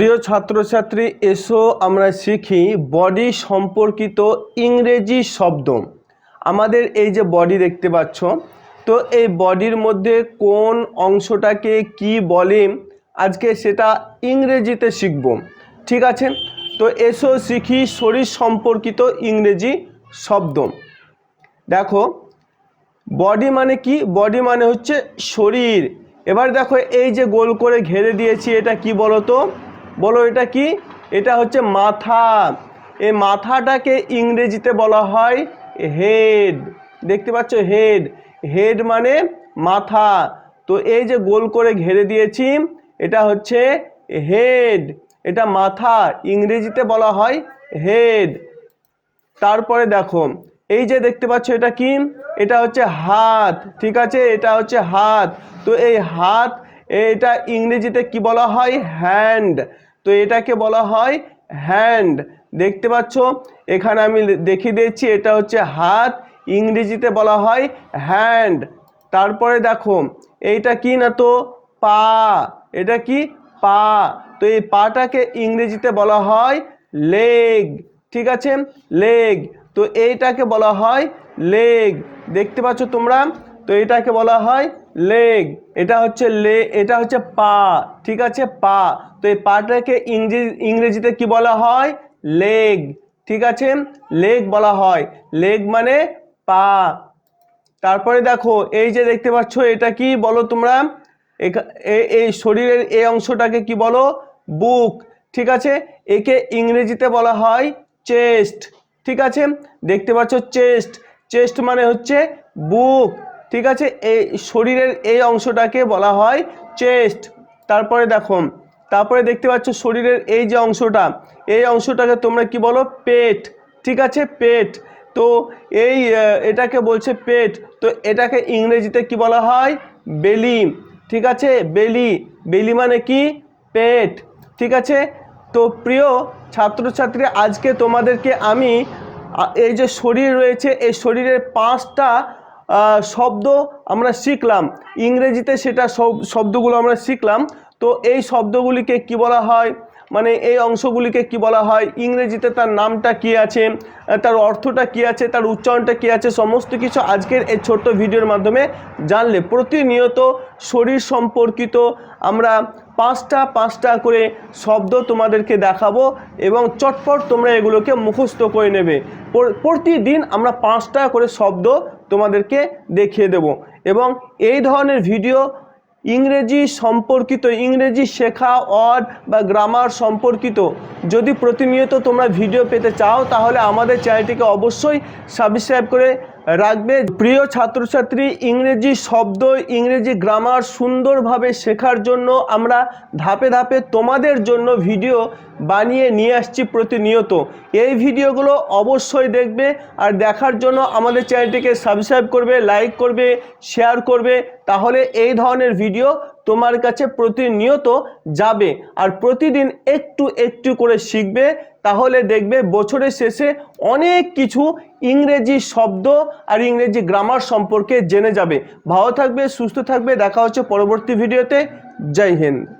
প্রিয় ছাত্রছাত্রী, এসো আমরা শিখি বডি সম্পর্কিত ইংরেজি শব্দ। আমাদের এই যে বডি দেখতে পাচ্ছ, তো এই বডির মধ্যে কোন অংশটাকে কি বলে, আজকে সেটা ইংরেজিতে শিখব। ঠিক আছে? তো এসো শিখি শরীর সম্পর্কিত ইংরেজি শব্দ। দেখো বডি মানে কি? বডি মানে হচ্ছে শরীর। এবার দেখো, এই যে গোল করে ঘেরে দিয়েছি, এটা কি বলো তো বলো এটা কি? এটা হচ্ছে মাথা। এই মাথাটাকে ইংরেজিতে বলা হয় হেড। দেখতে পাচ্ছ? হেড। হেড মানে মাথা। তো এই যে গোল করে ঘেরে দিয়েছি, এটা হচ্ছে হেড। এটা মাথা। ইংরেজিতে বলা হয় হেড। তারপরে দেখো, এই যে দেখতে পাচ্ছ এটা কি? এটা হচ্ছে হাত। ঠিক আছে? এটা হচ্ছে হাত। তো এই হাত, এটা ইংরেজিতে কি বলা হয়? হ্যান্ড। তো এটাকে বলা হয় হ্যান্ড দেখতে পাচ্ছ? এখানে আমি দেখিয়ে দিয়েছি, এটা হচ্ছে হাত। ইংরেজিতে বলা হয় হ্যান্ড তারপরে দেখো, এইটা কি না তো? পা। এটা কি? পা। তো এই পাটাকে ইংরেজিতে বলা হয় লেগ ঠিক আছে? লেগ তো এইটাকে বলা হয় লেগ দেখতে পাচ্ছ তোমরা? তো এটাকে বলা হয় লেগ। এটা হচ্ছে লে, এটা হচ্ছে পা, ঠিক আছে? পা। তো এই পাটাকে ইংরেজি, ইংরেজিতে কি বলা হয়? লেগ, ঠিক আছে? লেগ বলা হয়। লেগ মানে পা। তারপরে দেখো, এই যে দেখতে পাচ্ছ, এটা কি বলো তোমরা? এই শরীরের এই অংশটাকে কি বলো? বুক, ঠিক আছে? একে ইংরেজিতে বলা হয় চেস্ট, ঠিক আছে? দেখতে পাচ্ছ, চেস্ট। চেস্ট মানে হচ্ছে বুক। ঠিক আছে? এই শরীরের এই অংশটাকে বলা হয় চেস্ট। তারপরে দেখো, তারপরে দেখতে পাচ্ছ শরীরের এই যে অংশটা, এই অংশটাকে তোমরা কি বলো? পেট। ঠিক আছে? পেট। তো এই এটাকে বলছে পেট। তো এটাকে ইংরেজিতে কি বলা হয়? বেলি। ঠিক আছে? বেলি। বেলি মানে কি? পেট। ঠিক আছে? তো প্রিয় ছাত্রছাত্রী, আজকে তোমাদেরকে আমি এই যে শরীর রয়েছে, এই শরীরের পাঁচটা শব্দ আমরা শিখলাম। ইংরেজিতে সেটা শব্দগুলো আমরা শিখলাম। তো এই শব্দগুলিকে কি বলা হয়? মানে এই অংশগুলিকে কি বলা হয়? ইংরেজিতে তার নামটা কি আছে? তার অর্থটা কি আছে? তার উচ্চারণটা কি আছে? সমস্ত কিছু আজকের এই ছোট্ট ভিডিওর মাধ্যমে জানলে প্রতিনিয়ত শরীর সম্পর্কিত আমরা পাঁচটা পাঁচটা করে শব্দ তোমাদেরকে দেখাবো এবং চটপট তোমরা এগুলোকে মুখস্থ করে নেবে। প্রতিদিন আমরা পাঁচটা করে শব্দ তোমাদেরকে দেখিয়ে দেব। এবং এই ধরনের ভিডিও ইংরেজি সম্পর্কিত, ইংরেজি শেখা, ওয়ার্ড বা গ্রামার সম্পর্কিত যদি প্রতিনিয়ত তোমরা ভিডিও পেতে চাও, তাহলে আমাদের চ্যানেলটিকে অবশ্যই সাবস্ক্রাইব করে রাখবে প্রিয় ছাত্রছাত্রী, ইংরেজি শব্দ, ইংরেজি গ্রামার সুন্দরভাবে শেখার জন্য আমরা ধাপে ধাপে তোমাদের জন্য ভিডিও বানিয়ে নিয়ে আসছি প্রতিনিয়ত। এই ভিডিওগুলো অবশ্যই দেখবে আর দেখার জন্য আমাদের চ্যানেলটিকে সাবস্ক্রাইব করবে লাইক করবে শেয়ার করবে, তাহলে এই ধরনের ভিডিও তোমার কাছে প্রতিনিয়ত যাবে। আর প্রতিদিন একটু একটু করে শিখবে তাহলে দেখবে বছরের শেষে অনেক কিছু ইংরেজি শব্দ আর ইংরেজি গ্রামার সম্পর্কে জেনে যাবে। ভালো থাকবে, সুস্থ থাকবে, দেখা হচ্ছে পরবর্তী ভিডিওতে। জয় হিন্দ।